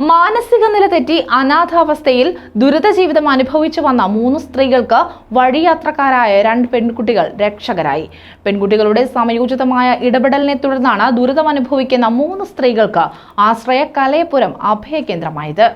മാനസിക നില തെറ്റി അനാഥാവസ്ഥയിൽ ദുരിത ജീവിതം അനുഭവിച്ചു വന്ന മൂന്ന് സ്ത്രീകൾക്ക് വഴിയാത്രക്കാരായ രണ്ട് പെൺകുട്ടികൾ രക്ഷകരായി. പെൺകുട്ടികളുടെ സമയോചിതമായ ഇടപെടലിനെ തുടർന്നാണ് ദുരിതം അനുഭവിക്കുന്ന മൂന്ന് സ്ത്രീകൾക്ക് ആശ്രയ കലയപുരം അഭയകേന്ദ്രമായത്.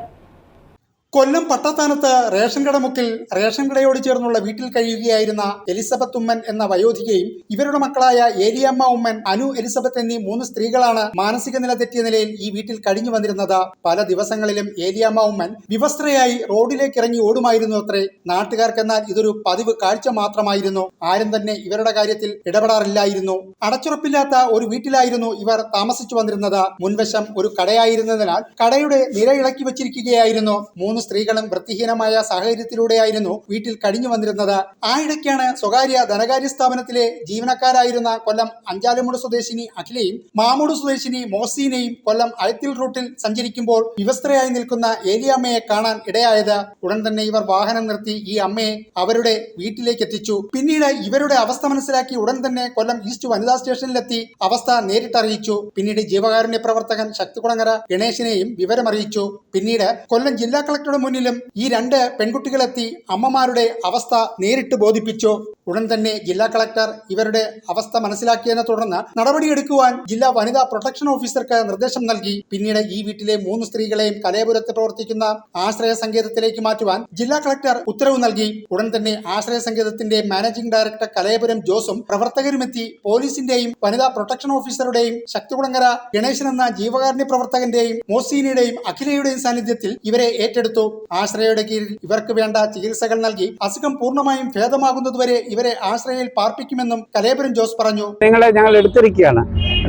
കൊല്ലം പട്ടത്താനത്ത് റേഷൻ കടമുക്കിൽ റേഷൻ കടയോട് ചേർന്നുള്ള വീട്ടിൽ കഴിയുകയായിരുന്ന എലിസബത്ത് ഉമ്മൻ എന്ന വയോധികയും ഇവരുടെ മക്കളായ ഏലിയമ്മ ഉമ്മൻ അനു എലിസബത്ത് എന്നീ മൂന്ന് സ്ത്രീകളാണ് മാനസിക നില തെറ്റിയ നിലയിൽ ഈ വീട്ടിൽ കഴിഞ്ഞു വന്നിരുന്നത്. പല ദിവസങ്ങളിലും ഏലിയമ്മ ഉമ്മൻ വിവസ്ത്രയായി റോഡിലേക്ക് ഇറങ്ങി ഓടുമായിരുന്നു അത്രേ. നാട്ടുകാർക്കെന്നാൽ ഇതൊരു പതിവ് കാഴ്ച മാത്രമായിരുന്നു. ആരും തന്നെ ഇവരുടെ കാര്യത്തിൽ ഇടപെടാറില്ലായിരുന്നു. അടച്ചുറപ്പില്ലാത്ത ഒരു വീട്ടിലായിരുന്നു ഇവർ താമസിച്ചു വന്നിരുന്നത്. മുൻവശം ഒരു കടയായിരുന്നതിനാൽ കടയുടെ നിര ഇളക്കി വെച്ചിരിക്കുകയായിരുന്നു. മൂന്ന് സ്ത്രീകളും വൃത്തിഹീനമായ സാഹചര്യത്തിലൂടെയായിരുന്നു വീട്ടിൽ കഴിഞ്ഞു വന്നിരുന്നത്. ആ ഇടയ്ക്കാണ് സ്വകാര്യ ധനകാര്യ സ്ഥാപനത്തിലെ ജീവനക്കാരായിരുന്ന കൊല്ലം അഞ്ചാലുമുട് സ്വദേശിനി അഖിലയും മാമൂട് സ്വദേശിനി മോസീനെയും കൊല്ലം അയത്തിൽ റൂട്ടിൽ സഞ്ചരിക്കുമ്പോൾ വിവസ്ത്രയായി നിൽക്കുന്ന ഏലിയമ്മയെ കാണാൻ ഇടയായത്. ഉടൻ തന്നെ ഇവർ വാഹനം നിർത്തി ഈ അമ്മയെ അവരുടെ വീട്ടിലേക്ക് എത്തിച്ചു. പിന്നീട് ഇവരുടെ അവസ്ഥ മനസ്സിലാക്കി ഉടൻ തന്നെ കൊല്ലം ഈസ്റ്റ് വനിതാ സ്റ്റേഷനിലെത്തി അവസ്ഥ നേരിട്ടറിയിച്ചു. പിന്നീട് ജീവകാരുണ്യ പ്രവർത്തകൻ ശക്തികുളങ്ങര ഗണേശിനെയും വിവരമറിയിച്ചു. പിന്നീട് കൊല്ലം ജില്ലാ കളക്ടറുടെ മുന്നിലും ഈ രണ്ട് പെൺകുട്ടികളെത്തി അമ്മമാരുടെ അവസ്ഥ നേരിട്ട് ബോധിപ്പിച്ചു. ഉടൻ തന്നെ ജില്ലാ കളക്ടർ ഇവരുടെ അവസ്ഥ മനസ്സിലാക്കിയതിനെ തുടർന്ന് നടപടിയെടുക്കുവാൻ ജില്ലാ വനിതാ പ്രൊട്ടക്ഷൻ ഓഫീസർക്ക് നിർദ്ദേശം നൽകി. പിന്നീട് ഈ വീട്ടിലെ മൂന്ന് സ്ത്രീകളെയും കലയപുരത്ത് പ്രവർത്തിക്കുന്ന ആശ്രയ സങ്കേതത്തിലേക്ക് മാറ്റുവാൻ ജില്ലാ കളക്ടർ ഉത്തരവ് നൽകി. ഉടൻ തന്നെ ആശ്രയ സങ്കേതത്തിന്റെ മാനേജിംഗ് ഡയറക്ടർ കലയപുരം ജോസും പ്രവർത്തകരുമെത്തി പോലീസിന്റെയും വനിതാ പ്രൊട്ടക്ഷൻ ഓഫീസറുടെയും ശക്തികുളങ്ങര ഗണേശൻ എന്ന ജീവകാരുണ്യ പ്രവർത്തകന്റെയും മോസീനയുടെയും അഖിലയുടെയും സാന്നിധ്യത്തിൽ ഇവരെ ഏറ്റെടുത്തു. ആശ്രയയുടെ കീഴിൽ ഇവർക്ക് വേണ്ട ചികിത്സകൾ നൽകി അസുഖം പൂർണമായും ഭേദമാകുന്നതുവരെ ഇവരെ ആശ്രയയിൽ പാർപ്പിക്കുമെന്നും കലേപുരം ജോസ് പറഞ്ഞു. നിങ്ങളെ ഞങ്ങൾ എടുത്തിരിക്കുകയാണ്.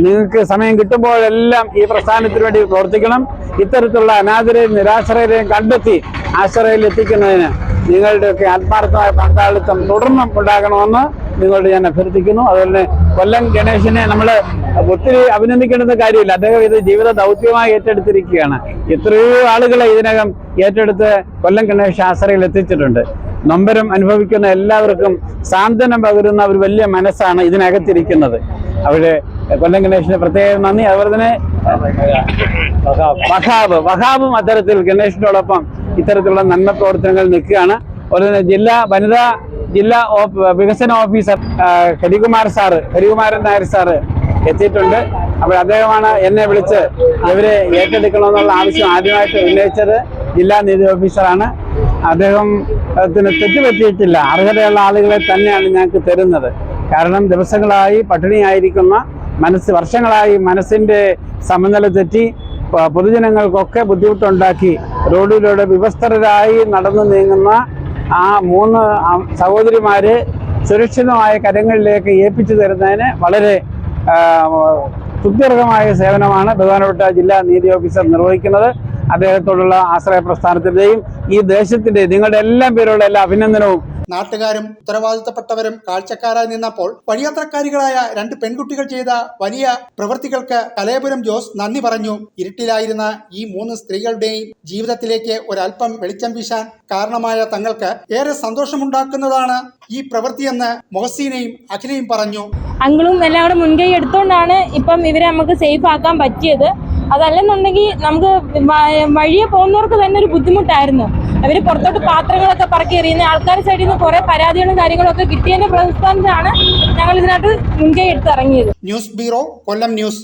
നിങ്ങൾക്ക് സമയം കിട്ടുമ്പോഴെല്ലാം ഈ പ്രസ്ഥാനത്തിന് വേണ്ടി പ്രവർത്തിക്കണം. ഇത്തരത്തിലുള്ള അനാഥരെയും നിരാശ്രയരെയും കണ്ടെത്തി ആശ്രയയിൽ എത്തിക്കുന്നതിന് നിങ്ങളുടെയൊക്കെ ആത്മാർത്ഥമായ പങ്കാളിത്തം തുടർന്നും ഉണ്ടാകണമെന്ന് നിങ്ങളോട് ഞാൻ അഭ്യർത്ഥിക്കുന്നു. അതുപോലെ കൊല്ലം ഗണേശനെ നമ്മൾ ഒത്തിരി അഭിനന്ദിക്കേണ്ടുന്ന കാര്യമില്ല. അദ്ദേഹം ഇത് ജീവിത ദൗത്യമായി ഏറ്റെടുത്തിരിക്കുകയാണ്. എത്രയോ ആളുകളെ ഇതിനകം ഏറ്റെടുത്ത് കൊല്ലം ഗണേശ ആശ്രയിൽ എത്തിച്ചിട്ടുണ്ട്. നൊമ്പരം അനുഭവിക്കുന്ന എല്ലാവർക്കും സാന്ത്വനം പകരുന്ന ഒരു വലിയ മനസ്സാണ് ഇതിനകത്തിരിക്കുന്നത്. അവിടെ കൊല്ലം ഗണേശന് പ്രത്യേകം നന്ദി. അതുപോലെ തന്നെ വഹാബ്. വഹാബും അത്തരത്തിൽ ഗണേശനോടൊപ്പം ഇത്തരത്തിലുള്ള നന്മ പ്രവർത്തനങ്ങൾ നിൽക്കുകയാണ്. അതുപോലെ തന്നെ ജില്ലാ വനിതാ ജില്ലാ വികസന officer Harikumar sir Harikumaran Nair sir എത്തിയിട്ടുണ്ട്. അപ്പോൾ അദ്ദേഹമാണ് എന്നെ വിളിച്ച് ഇവരെ ഏറ്റെടുക്കണമെന്നുള്ള ആവശ്യം ആദ്യമായിട്ട് ഉന്നയിച്ചത് ജില്ലാ നീതി ഓഫീസറാണ്. അദ്ദേഹം ത്തിന് തെറ്റുപറ്റിയിട്ടില്ല. അർഹതയുള്ള ആളുകളെ തന്നെയാണ് ഞങ്ങൾക്ക് തരുന്നത്. കാരണം ദിവസങ്ങളായി പട്ടിണിയായിരിക്കുന്ന മനസ്സ് വർഷങ്ങളായി മനസ്സിന്റെ സമനില തെറ്റി പൊതുജനങ്ങൾക്കൊക്കെ ബുദ്ധിമുട്ടുണ്ടാക്കി റോഡിലൂടെ വിവസ്ത്രരായി നടന്നു നീങ്ങുന്ന ആ മൂന്ന് സഹോദരിമാരെ സുരക്ഷിതമായ കരങ്ങളിലേക്ക് ഏൽപ്പിച്ചു തരുന്നതിന് വളരെ സുദീർഘമായ സേവനമാണ് ബഹുമാനപ്പെട്ട ജില്ലാ നീതി ഓഫീസർ നിർവഹിക്കുന്നത്. അദ്ദേഹത്തോടുള്ള ആശ്രയ പ്രസ്ഥാനത്തിന്റെയും ഈ ദേശത്തിന്റെയും നിങ്ങളുടെ എല്ലാം പേരുള്ള എല്ലാ അഭിനന്ദനവും നാട്ടുകാരും ഉത്തരവാദിത്തപ്പെട്ടവരും കാഴ്ചക്കാരായി നിന്നപ്പോൾ വഴിയാത്രക്കാരികളായ രണ്ട് പെൺകുട്ടികൾ ചെയ്ത വലിയ പ്രവൃത്തികൾക്ക് കലയപുരം ജോസ് നന്ദി പറഞ്ഞു. ഇരുട്ടിലായിരുന്ന ഈ മൂന്ന് സ്ത്രീകളുടെയും ജീവിതത്തിലേക്ക് ഒരൽപ്പം വെളിച്ചം വീശാൻ കാരണമായ തങ്ങൾക്ക് ഏറെ സന്തോഷമുണ്ടാക്കുന്നതാണ് ഈ പ്രവൃത്തിയെന്ന് മൊഹസീനയും അഖിലയും പറഞ്ഞു. അങ്കിളും എല്ലാവരും മുൻകൈ എടുത്തുകൊണ്ടാണ് ഇപ്പം ഇവരെ നമുക്ക് സേഫ് ആക്കാൻ പറ്റിയത്. അതല്ലെന്നുണ്ടെങ്കിൽ നമുക്ക് വഴിയെ പോകുന്നവർക്ക് തന്നെ ഒരു ബുദ്ധിമുട്ടായിരുന്നു. അവർ പുറത്തോട്ട് പാത്രങ്ങളൊക്കെ പറക്കി എറിയുന്ന ആൾക്കാരുടെ സൈഡിൽ നിന്ന് കുറെ പരാതികളും കാര്യങ്ങളും ഒക്കെ കിട്ടിയതിന്റെ പ്രതിസ്ഥാനത്താണ് ഞങ്ങൾ ഇതിനകത്ത് മുൻകൈ എടുത്തിറങ്ങിയത് ന്യൂസ് ബ്യൂറോ കൊല്ലം ന്യൂസ്.